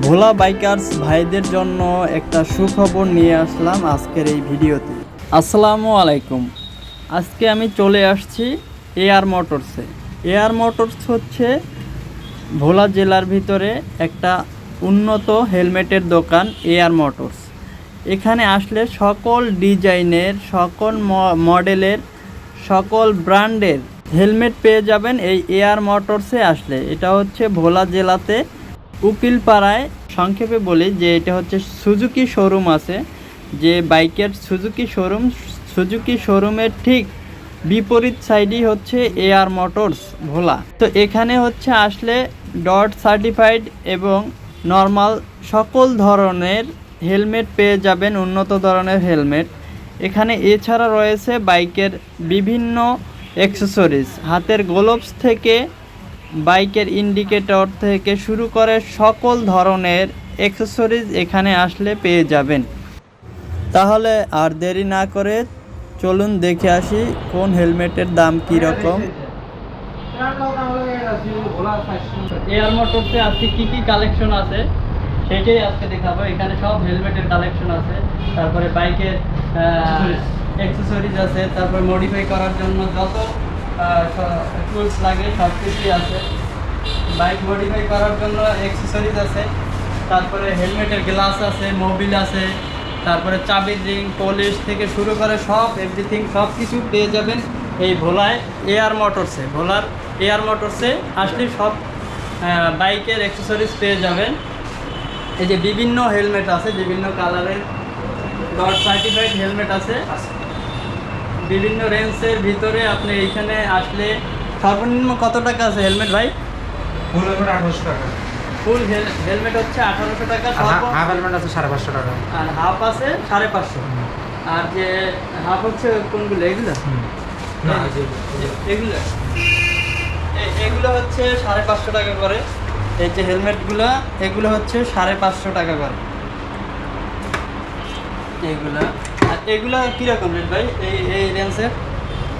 ভোলা bikers ভাইদের জন্য একটা সুখবর নিয়ে আসলাম আজকের এই ভিডিওতে। আসসালামু আলাইকুম। আজকে আমি চলে আসছি এয়ার মোটরসে। এয়ার মোটরস হচ্ছে ভোলা জেলার ভিতরে একটা উন্নত হেলমেটের দোকান এয়ার মোটরস। এখানে আসলে সকল ডিজাইনের, সকল মডেলের, সকল ব্র্যান্ডের হেলমেট পেয়ে যাবেন এই এয়ার মোটরসে আসলে। এটা হচ্ছে ভোলা জেলাতে উকিলপাড়ায় সংক্ষেপে বলি যে এটা হচ্ছে সুজুকি শোরুম আছে, যে বাইকের সুজুকি শোরুম, সুজুকি শোরুমের ঠিক বিপরীত সাইডই হচ্ছে এয়ার মোটরস ভোলা। তো এখানে হচ্ছে আসলে ডট সার্টিফাইড এবং নর্মাল সকল ধরনের হেলমেট পেয়ে যাবেন, উন্নত ধরনের হেলমেট। এখানে এছাড়া রয়েছে বাইকের বিভিন্ন অ্যাক্সেসরিজ, হাতের গ্লোভস থেকে বাইকের ইন্ডিকেটর থেকে শুরু করে সকল ধরনের অ্যাক্সেসরিজ এখানে আসলে পেয়ে যাবেন। তাহলে আর দেরি না করে চলুন দেখে আসি কোন হেলমেটের দাম কী রকম। এয়ার মোটরসে আজকে কি কি কালেকশন আছে? সেটাই আজকে দেখাবো। এখানে সব হেলমেটের কালেকশন আছে। তারপরে বাইকের অ্যাক্সেসরিজ আছে। তারপরে মডিফাই করার জন্য যত টুলস লাগে সব কিছুই আছে। বাইক মডিফাই করার জন্য অ্যাক্সেসরিজ আছে। তারপরে হেলমেটের গ্লাস আছে মোবিল আছে, তারপরে চাবির রিং পলিশ থেকে শুরু করে সব এভরিথিং সব কিছু পেয়ে যাবেন এই ভোলায় এয়ার মোটরসে ভোলার এয়ার মোটরসে আসলে সব বাইকের অ্যাক্সেসরিজ পেয়ে যাবেন। এই যে বিভিন্ন হেলমেট আছে, বিভিন্ন কালারের সার্টিফাইড হেলমেট আছে। বিভিন্ন রেঞ্জের ভিতরে আপনি এইখানে আসলে সর্বনিম্ন কত টাকা আছে হেলমেট ভাই? ফুল হেলমেট আঠারোশো টাকা। ফুল হেলমেট হচ্ছে আঠারোশো টাকা হাফ হেলমেট আছে সাড়ে পাঁচশো টাকা। আর হাফ আছে সাড়ে পাঁচশো। আর যে হাফ হচ্ছে কোনগুলো এগুলো? এগুলো। এগুলো হচ্ছে সাড়ে পাঁচশো টাকা করে। এই যে হেলমেটগুলো এগুলো হচ্ছে সাড়ে পাঁচশো টাকা করে। এগুলা। এগুলা কীরকম রেট ভাই? এই এই রেঞ্জের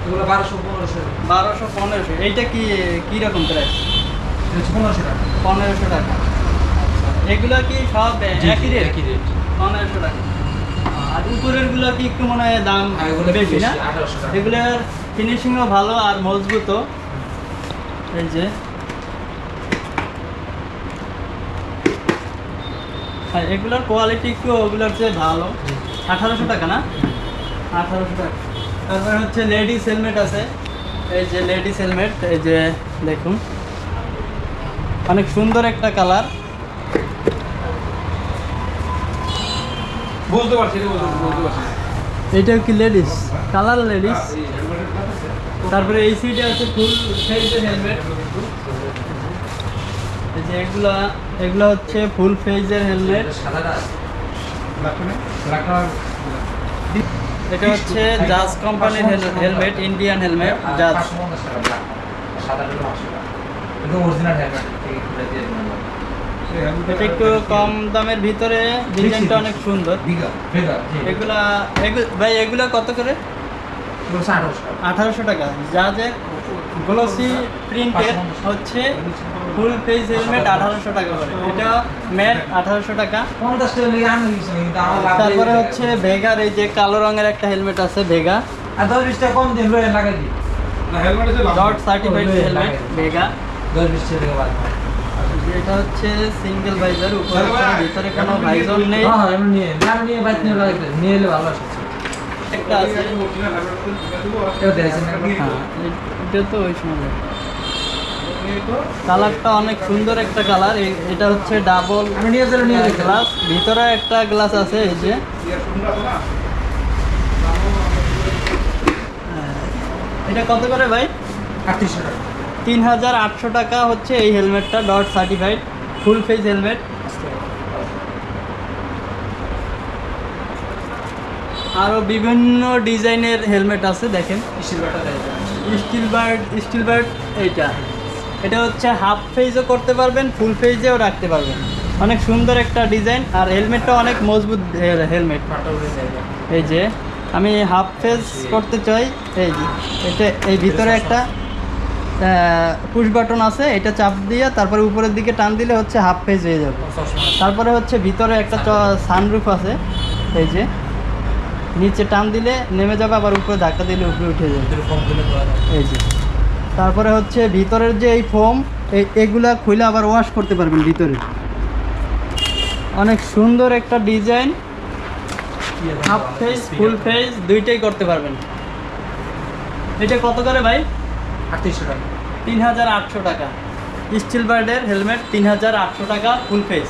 এগুলো বারোশো পনেরোশো। বারোশো পনেরোশো। এইটা কি কীরকম প্রাইস পনেরোশো টাকা। পনেরোশো টাকা। এগুলা কি সব একই রেট একই রেট পনেরোশো টাকা। আর উপরেরগুলো কি একটু মনে হয় দাম হ্যাঁ, এগুলো বেশি না? 1800 টাকা। এগুলোর ফিনিশিংও ভালো আর মজবুত এই যে আর এগুলোর কোয়ালিটি একটু ওগুলোর চেয়ে ভালো। আঠারোশো টাকা না? আঠারোশো টাকা। তারপরে হচ্ছে লেডিস হেলমেট আছে। এই যে লেডিস হেলমেট এই যে দেখুন। অনেক সুন্দর একটা কালার বুঝতে পারছি এইটাও কি লেডিস কালার লেডিস তারপরে এই সিটে আছে ফুল ফেজের হেলমেট যে এগুলা এগুলো হচ্ছে ফুল ফেজের হেলমেট এটা হচ্ছে জাজ কোম্পানির হেলমেট ইন্ডিয়ান হেলমেট জাজ। এটা একটু কম দামের ভিতরে ডিজাইনটা অনেক সুন্দর। এগুলা এগু- ভাই এগুলা কত করে আঠারোশো টাকা। আঠারোশো টাকা জাজের গ্লোসি প্রিন্টের হচ্ছে ফুল ফেজ হেলমেট আঠারোশো টাকা করে। এটা ম্যাট আঠারোশো টাকা। তারপরে হচ্ছে ভেগার এই যে কালো রঙের একটা হেলমেট আছে ভেগা কম দিন লয়ে লাগাই দিই। ডট সার্টিফাইড হেলমেট ভেগা দশ বিশ টাকা বাদ এটা হচ্ছে সিঙ্গেল ভাইজার উপরে ভিতরে কোনো ভাইজন নেই। হ্যাঁ, হ্যাঁ, নিয়ে নিয়ে নিয়ে নিয়ে ভালো আসে। একটা আছে। না? হ্যাঁ এটা তো ওই সময়। কালারটা অনেক সুন্দর একটা কালার। এটা হচ্ছে ডাবল গ্লাস। ভিতরে একটা গ্লাস আছে এই যে। হ্যাঁ। এটা কত করে ভাই? তিন হাজার আটশো টাকা হচ্ছে এই হেলমেটটা dot certified full face helmet আরও বিভিন্ন ডিজাইনের হেলমেট আছে, দেখেন। দেয় স্টিল বার্ড স্টিল বার্ড এইটা। এটা হচ্ছে হাফ ফেজও করতে পারবেন ফুল ফেজেও রাখতে পারবেন। অনেক সুন্দর একটা ডিজাইন, আর হেলমেটটা অনেক মজবুত হেলমেট। এই যে, আমি হাফ ফেজ করতে চাই, এই যে, এটা এই ভিতরে একটা পুশ বাটন আছে, এটা চাপ দিয়ে তারপরে উপরের দিকে টান দিলে হচ্ছে হাফ ফেজ হয়ে যাবে। তারপরে হচ্ছে ভিতরে একটা সানরুফ আছে, এই যে। নিচে টান দিলে নেমে যাবে আবার উপরে ধাক্কা দিলে উপরে উঠে যাবে। এই যে। তারপরে হচ্ছে ভিতরের যে এই ফোম এই এগুলা খুলে আবার ওয়াশ করতে পারবেন ভিতরে। অনেক সুন্দর একটা design half face full face দুইটাই করতে পারবেন। এটা কত করে ভাই? আটত্রিশশো টাকা। তিন হাজার আটশো টাকা। স্টিল বার্ডের হেলমেট তিন হাজার আটশো টাকা ফুল ফেজ